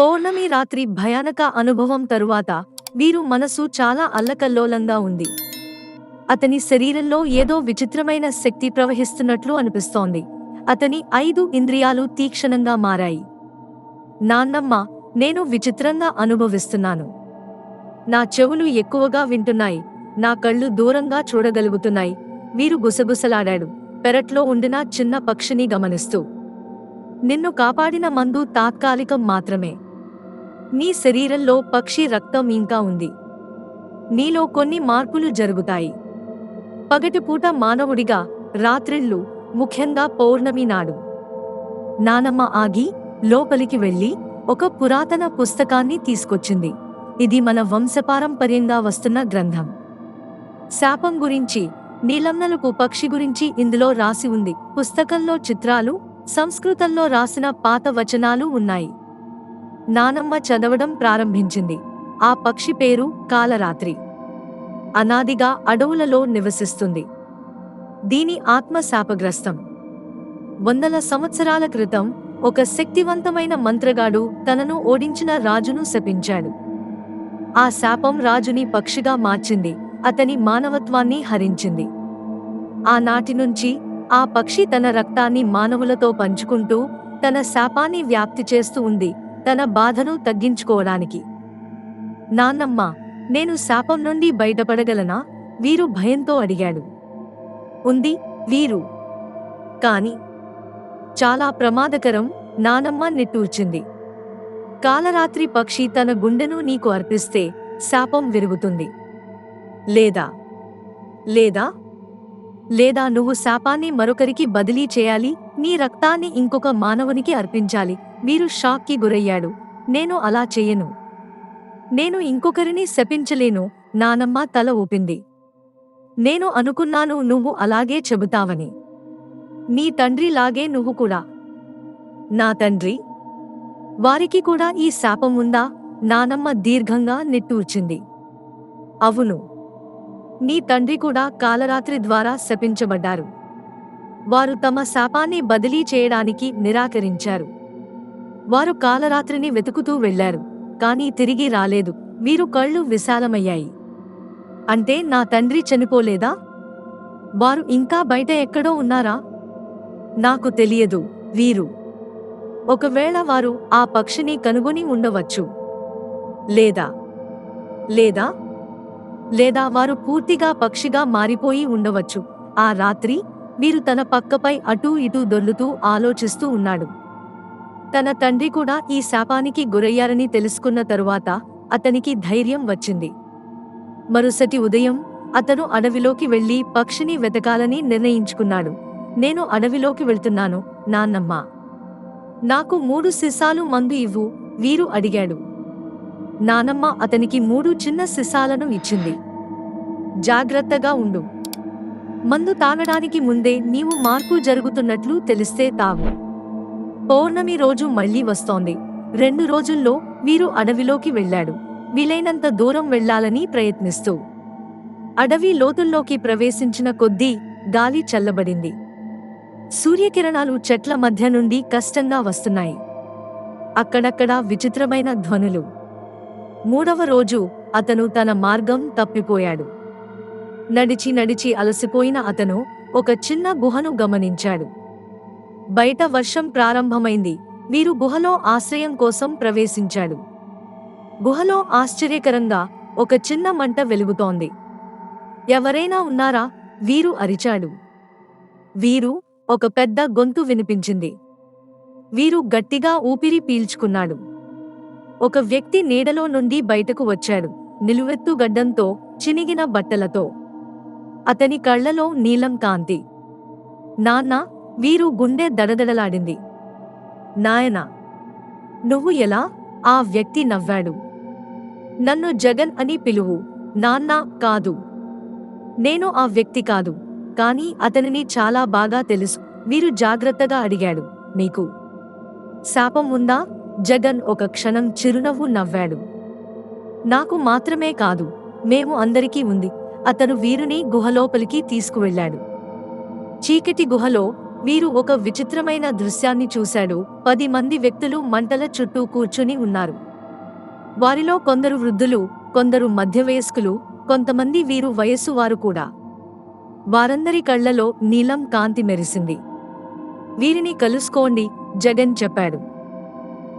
పౌర్ణమి రాత్రి భయానక అనుభవం తరువాత వీరు మనసు చాలా అల్లకల్లోలంగా ఉంది. అతని శరీరంలో ఏదో విచిత్రమైన శక్తి ప్రవహిస్తున్నట్లు అనిపిస్తోంది. అతని ఐదు ఇంద్రియాలు తీక్షణంగా మారాయి. నాన్నమ్మ నేను విచిత్రంగా అనుభవిస్తున్నాను. నా చెవులు ఎక్కువగా వింటున్నాయి. నా కళ్ళు దూరంగా చూడగలుగుతున్నాయి. వీరు గుసగుసలాడాడు. పెరట్లో ఉండిన చిన్న పక్షిని గమనిస్తూ నిన్ను కాపాడిన మందు తాత్కాలికం మాత్రమే. నీ శరీరంలో పక్షి రక్తం ఇంకా ఉంది. నీలో కొన్ని మార్పులు జరుగుతాయి. పగటిపూట మానవుడిగా రాత్రిళ్ళు ముఖ్యంగా పౌర్ణమి నాడు. నానమ్మ ఆగి లోపలికి వెళ్ళి ఒక పురాతన పుస్తకాన్ని తీసుకొచ్చింది. ఇది మన వంశపారంపర్యంగా వస్తున్న గ్రంథం. శాపం గురించి నీలమ్నలకు పక్షి గురించి ఇందులో రాసి ఉంది. పుస్తకంలో చిత్రాలు సంస్కృతంలో రాసిన పాత వచనాలు ఉన్నాయి. నానమ్మ చదవడం ప్రారంభించింది. ఆ పక్షి పేరు కాలరాత్రి. అనాదిగా అడవులలో నివసిస్తుంది. దీని ఆత్మ శాపగ్రస్తం. వందల సంవత్సరాల క్రితం ఒక శక్తివంతమైన మంత్రగాడు తనను ఓడించిన రాజును శపించాడు. ఆ శాపం రాజుని పక్షిగా మార్చింది అతని మానవత్వాన్ని హరించింది. ఆనాటి నుంచి ఆ పక్షి తన రక్తాన్ని మానవులతో పంచుకుంటూ తన శాపాన్ని వ్యాప్తి చేస్తూ ఉంది. తన బాధను తగ్గించుకోవడానికి. నాన్నమ్మ నేను శాపం నుండి బయటపడగలనా? వీరు భయంతో అడిగాడు. ఉంది వీరు. కాని చాలా ప్రమాదకరం నానమ్మ నిట్టూర్చింది. కాలరాత్రి పక్షి తన గుండెను నీకు అర్పిస్తే శాపం విరుగుతుంది. లేదా లేదా లేదా నువ్వు శాపాన్ని మరొకరికి బదిలీ చేయాలి నీ రక్తాన్ని ఇంకొక మానవునికి అర్పించాలి వీరు షాక్కి గురయ్యాడు. నేను అలా చేయను. నేను ఇంకొకరిని శపించలేను. నానమ్మ తల ఊపింది. నేను అనుకున్నాను నువ్వు అలాగే చెబుతావని. నీ తండ్రిలాగే నువ్వు కూడా. నా తండ్రి? వారికి కూడా ఈ శాపం ఉందా? నానమ్మ దీర్ఘంగా నిట్టూర్చింది. అవును. నీ తండ్రి కూడా కాలరాత్రి ద్వారా శపించబడ్డారు. వారు తమ శాపాన్ని బదిలీ చేయడానికి నిరాకరించారు. వారు కాలరాత్రిని వెతుకుతూ వెళ్ళారు కానీ తిరిగి రాలేదు. వీరు కళ్ళు విశాలమయ్యాయి. అంటే నా తండ్రి చనిపోలేదా? వారు ఇంకా బయట ఎక్కడో ఉన్నారా? నాకు తెలియదు వీరు. ఒకవేళ వారు ఆ పక్షిని కనుగొని ఉండవచ్చు. లేదా? లేదా? లేదా వారు పూర్తిగా పక్షిగా మారిపోయి ఉండవచ్చు. ఆ రాత్రి వీరు తన పక్కపై అటూ ఇటూ దొర్లుతూ ఆలోచిస్తూ ఉన్నాడు. తన తండ్రి కూడా ఈ శాపానికి గురయ్యారని తెలుసుకున్న తరువాత అతనికి ధైర్యం వచ్చింది. మరుసటి ఉదయం అతను అడవిలోకి వెళ్ళి పక్షిని వెతకాలని నిర్ణయించుకున్నాడు. నేను అడవిలోకి వెళ్తున్నాను నాన్నమ్మ. నాకు మూడు సిసాలు మందు ఇవ్వు వీరు అడిగాడు. నానమ్మ అతనికి మూడు చిన్న సిసాలను ఇచ్చింది. జాగ్రత్తగా ఉండు. మందు తాగడానికి ముందే నీవు మార్పు జరుగుతున్నట్లు తెలిస్తే తావు పౌర్ణమి రోజు మళ్ళీ వస్తోంది. రెండు రోజుల్లో వీరు అడవిలోకి వెళ్ళాడు. వీలైనంత దూరం వెళ్ళాలని ప్రయత్నిస్తూ అడవి లోతుల్లోకి ప్రవేశించిన కొద్దీ గాలి చల్లబడింది. సూర్యకిరణాలు చెట్ల మధ్య నుండి కష్టంగా వస్తున్నాయి. అక్కడక్కడా విచిత్రమైన ధ్వనులు. మూడవ రోజు అతను తన మార్గం తప్పిపోయాడు. నడిచి నడిచి అలసిపోయిన అతను ఒక చిన్న గుహను గమనించాడు. బయట వర్షం ప్రారంభమైంది. వీరు గుహలో ఆశ్రయం కోసం ప్రవేశించాడు. గుహలో ఆశ్చర్యకరంగా ఒక చిన్న మంట వెలుగుతోంది. ఎవరైనా ఉన్నారా? వీరు అరిచాడు. వీరు ఒక పెద్ద గొంతు వినిపించింది. వీరు గట్టిగా ఊపిరి పీల్చుకున్నాడు. ఒక వ్యక్తి నీడలో నుండి బయటకు వచ్చాడు. నిలువెత్తు గడ్డంతో చినిగిన బట్టలతో. అతని కళ్ళలో నీలం కాంతి. నాన్న వీరు గుండె దడదడలాడింది. నాయనా నువ్వు ఎలా ఆ వ్యక్తి నవ్వాడు? నన్ను జగన్ అని పిలువు నాన్న కాదు. నేను ఆ వ్యక్తి కాదు కానీ అతనిని చాలా బాగా తెలుసు. మీరు జాగ్రత్తగా అడిగాడు నీకు. శాపం ఉందా జగన్ ఒక క్షణం చిరునవ్వు నవ్వాడు. నాకు మాత్రమే కాదు మేము అందరికీ ఉంది. అతను వీరుని గుహలోపలికి తీసుకువెళ్ళాడు. చీకటి గుహలో వీరు ఒక విచిత్రమైన దృశ్యాన్ని చూశాడు. పది మంది వ్యక్తులు మంటల చుట్టూ కూర్చుని ఉన్నారు. వారిలో కొందరు వృద్ధులు కొందరు మధ్యవయస్కులు కొంతమంది వీరు వయస్సు వారు కూడా. వారందరి కళ్ళలో నీలం కాంతి మెరిసింది. వీరిని కలుసుకోండి జగన్ చెప్పాడు.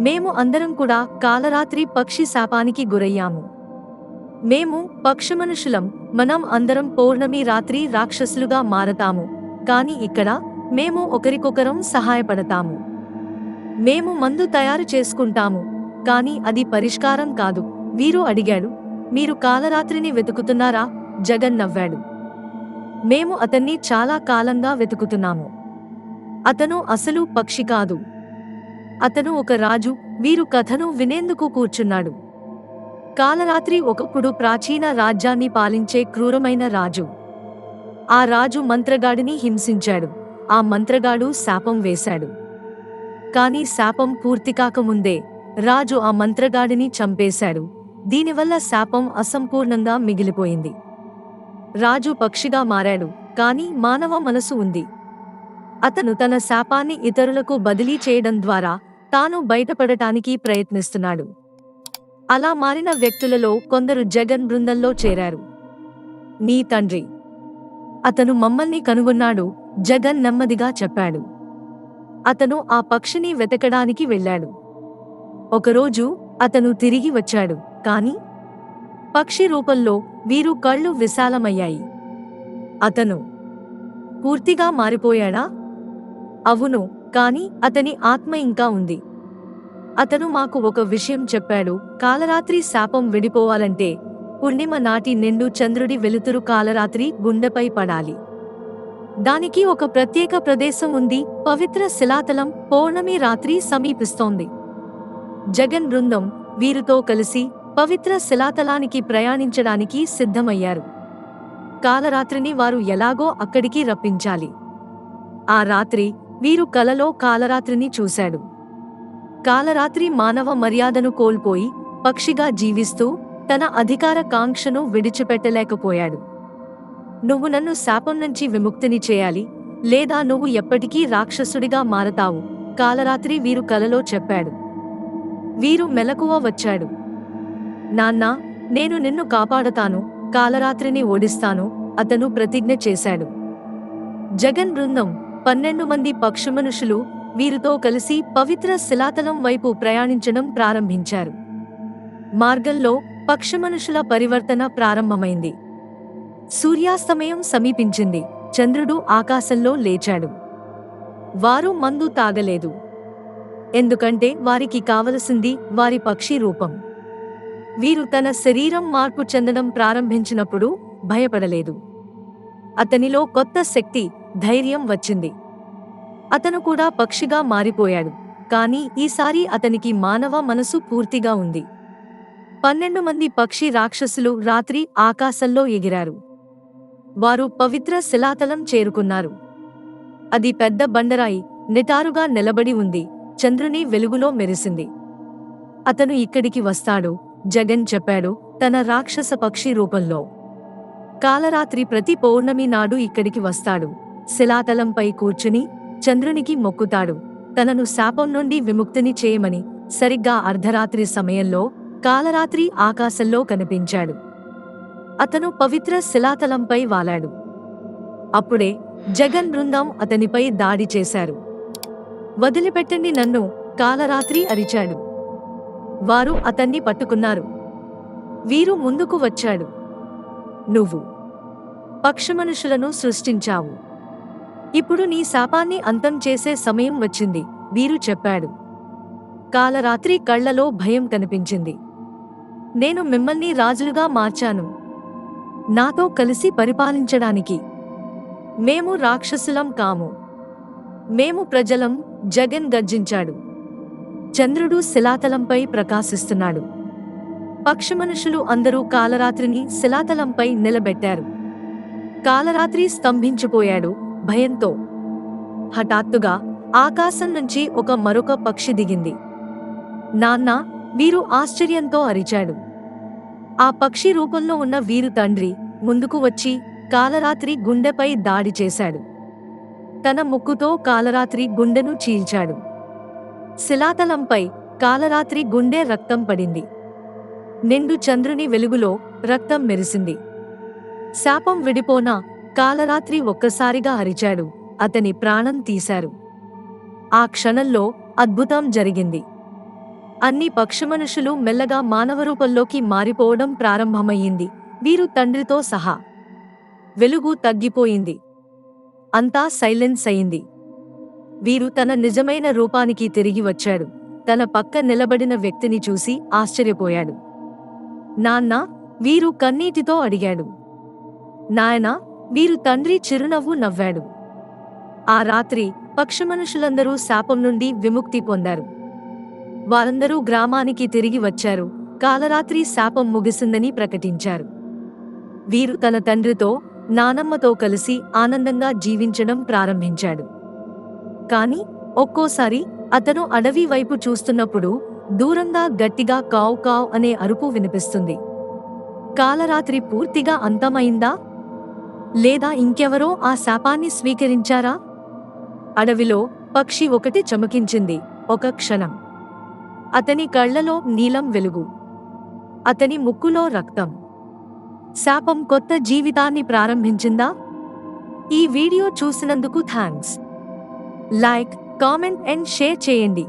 మేము అందరం కూడా కాలరాత్రి పక్షి శాపానికి గురయ్యాము. మేము పక్షమనుషులం మనం అందరం పౌర్ణమి రాత్రి రాక్షసులుగా మారతాము. కాని ఇక్కడ మేము ఒకరికొకరం సహాయపడతాము. మేము మందు తయారు చేసుకుంటాము కానీ అది పరిష్కారం కాదు. వీరు అడిగాడు మీరు కాలరాత్రిని వెతుకుతున్నారా? జగన్ నవ్వాడు. మేము అతన్ని చాలా కాలంగా వెతుకుతున్నాము. అతను అసలు పక్షి కాదు. అతను ఒక రాజు వీరు కథను వినేందుకు కూర్చున్నాడు. కాలరాత్రి ఒకప్పుడు ప్రాచీన రాజ్యాన్ని పాలించే క్రూరమైన రాజు. ఆ రాజు మంత్రగాడిని హింసించాడు. ఆ మంత్రగాడు శాపం వేశాడు. కాని శాపం పూర్తి కాకముందే రాజు ఆ మంత్రగాడిని చంపేశాడు. దీనివల్ల శాపం అసంపూర్ణంగా మిగిలిపోయింది. రాజు పక్షిగా మారాడు కాని మానవ మనసు ఉంది. అతను తన శాపాన్ని ఇతరులకు బదిలీ చేయడం ద్వారా తాను బయటపడటానికి ప్రయత్నిస్తున్నాడు. అలా మారిన వ్యక్తులలో కొందరు జగన్ బృందంలో చేరారు. నీ తండ్రి అతను మమ్మల్ని కనుగొన్నాడు జగన్ నెమ్మదిగా చెప్పాడు. అతను ఆ పక్షిని వెతకడానికి వెళ్ళాడు. ఒకరోజు అతను తిరిగి వచ్చాడు. కాని పక్షి రూపంలో వీరు కళ్ళు విశాలమయ్యాయి. అతను పూర్తిగా మారిపోయాడా? అవును కాని అతని ఆత్మ ఇంకా ఉంది. అతను మాకు ఒక విషయం చెప్పాడు. కాలరాత్రి శాపం విడిపోవాలంటే పూర్ణిమ నాటి నిండు చంద్రుడి వెలుతురు కాలరాత్రి గుండెపై పడాలి. దానికి ఒక ప్రత్యేక ప్రదేశం ఉంది. పవిత్ర శిలాతలం పౌర్ణమి రాత్రి సమీపిస్తోంది. జగన్ బృందం వీరితో కలిసి పవిత్ర శిలాతలానికి ప్రయాణించడానికి సిద్ధమయ్యారు. కాలరాత్రిని వారు ఎలాగో అక్కడికి రప్పించాలి. ఆ రాత్రి వీరు కలలో కాలరాత్రిని చూశాడు. కాలరాత్రి మానవ మర్యాదను కోల్పోయి పక్షిగా జీవిస్తూ తన అధికార కాంక్షను విడిచిపెట్టలేకపోయాడు. నువ్వు నన్ను శాపం నుంచి విముక్తిని చేయాలి లేదా నువ్వు ఎప్పటికీ రాక్షసుడిగా మారతావు కాలరాత్రి వీరు కలలో చెప్పాడు. వీరు మెలకువ వచ్చాడు. నాన్నా నేను నిన్ను కాపాడతాను కాలరాత్రిని ఓడిస్తాను అతను ప్రతిజ్ఞ చేశాడు. జగన్ బృందం పన్నెండు మంది పక్షుమనుషులు వీరితో కలిసి పవిత్ర శిలాతలం వైపు ప్రయాణించడం ప్రారంభించారు. మార్గంలో పక్షమనుషుల పరివర్తన ప్రారంభమైంది. సూర్యాస్తమయం సమీపించింది. చంద్రుడు ఆకాశంలో లేచాడు. వారు మందు తాగలేదు. ఎందుకంటే వారికి కావలసింది వారి పక్షి రూపం. వీరు తన శరీరం మార్పు చెందడం ప్రారంభించినప్పుడు భయపడలేదు. అతనిలో కొత్త శక్తి ధైర్యం వచ్చింది. అతను కూడా పక్షిగా మారిపోయాడు. కానీ ఈసారి అతనికి మానవ మనసు పూర్తిగా ఉంది. పన్నెండు మంది పక్షి రాక్షసులు రాత్రి ఆకాశంలో ఎగిరారు. వారు పవిత్ర శిలాతలం చేరుకున్నారు. అది పెద్ద బండరాయి నిటారుగా నిలబడి ఉంది. చంద్రుని వెలుగులో మెరిసింది. అతను ఇక్కడికి వస్తాడు. జగన్ చెప్పాడు తన రాక్షస పక్షి రూపంలో. కాలరాత్రి ప్రతి పౌర్ణమి నాడు ఇక్కడికి వస్తాడు. శిలాతలంపై కూర్చుని చంద్రునికి మొక్కుతాడు. తనను శాపం నుండి విముక్తిని చేయమని సరిగ్గా అర్ధరాత్రి సమయంలో కాలరాత్రి ఆకాశంలో కనిపించాడు. అతను పవిత్ర శిలాతలంపై వాలాడు. అప్పుడే జగన్ బృందం అతనిపై దాడి చేశారు. వదిలిపెట్టండి నన్ను కాలరాత్రి అరిచాడు. వారు అతన్ని పట్టుకున్నారు. వీరు ముందుకు వచ్చాడు. నువ్వు పక్షమనుషులను సృష్టించావు. ఇప్పుడు నీ శాపాన్ని అంతం చేసే సమయం వచ్చింది వీరు చెప్పాడు. కాలరాత్రి కళ్ళలో భయం కనిపించింది. నేను మిమ్మల్ని రాజులుగా మార్చాను. నాతో కలిసి పరిపాలించడానికి. మేము రాక్షసులం కాము. మేము ప్రజలం జగన్ గర్జించాడు. చంద్రుడు శిలాతలంపై ప్రకాశిస్తున్నాడు. పక్షమనుషులు అందరూ కాలరాత్రిని శిలాతలంపై నిలబెట్టారు. కాలరాత్రి స్తంభించిపోయాడు భయంతో. హఠాత్తుగా ఆకాశం నుంచి ఒక మరొక పక్షి దిగింది. నాన్న వీరు ఆశ్చర్యంతో అరిచాడు. ఆ పక్షి రూపంలో ఉన్న వీరు తండ్రి ముందుకు వచ్చి కాలరాత్రి గుండెపై దాడి చేశాడు. తన ముక్కుతో కాలరాత్రి గుండెను చీల్చాడు. శిలాతలంపై కాలరాత్రి గుండె రక్తం పడింది. నిండు చంద్రుని వెలుగులో రక్తం మెరిసింది. శాపం విడిపోనా కాలరాత్రి ఒక్కసారిగా అరిచాడు. అతని ప్రాణం తీశారు. ఆ క్షణంలో అద్భుతం జరిగింది. అన్ని పక్షమనుషులు మెల్లగా మానవరూపంలోకి మారిపోవడం ప్రారంభమయ్యింది. వీరు తండ్రితో సహా వెలుగు తగ్గిపోయింది. అంతా సైలెన్స్ అయింది. వీరు తన నిజమైన రూపానికి తిరిగి వచ్చాడు. తన పక్క నిలబడిన వ్యక్తిని చూసి ఆశ్చర్యపోయాడు. నాన్న వీరు కన్నీటితో అడిగాడు. నాయన వీరు తండ్రి చిరునవ్వు నవ్వాడు. ఆ రాత్రి పక్షమనుషులందరూ శాపం నుండి విముక్తి పొందారు. వారందరూ గ్రామానికి తిరిగి వచ్చారు. కాలరాత్రి శాపం ముగిసిందని ప్రకటించారు. వీరు తన తండ్రితో నానమ్మతో కలిసి ఆనందంగా జీవించడం ప్రారంభించాడు. కాని ఒక్కోసారి అతను అడవి వైపు చూస్తున్నప్పుడు దూరంగా గట్టిగా కావ్ కావ్ అనే అరుపు వినిపిస్తుంది. కాలరాత్రి పూర్తిగా అంతమైందా? లేదా ఇంకెవరో ఆ శాపాన్ని స్వీకరించారా? అడవిలో పక్షి ఒకటి చమకించింది. ఒక క్షణం. అతని కళ్ళలో నీలం వెలుగు. అతని ముక్కులో రక్తం. శాపం కొత్త జీవితాన్ని ప్రారంభించిందా? ఈ వీడియో చూసినందుకు thanks like comment and share చేయండి.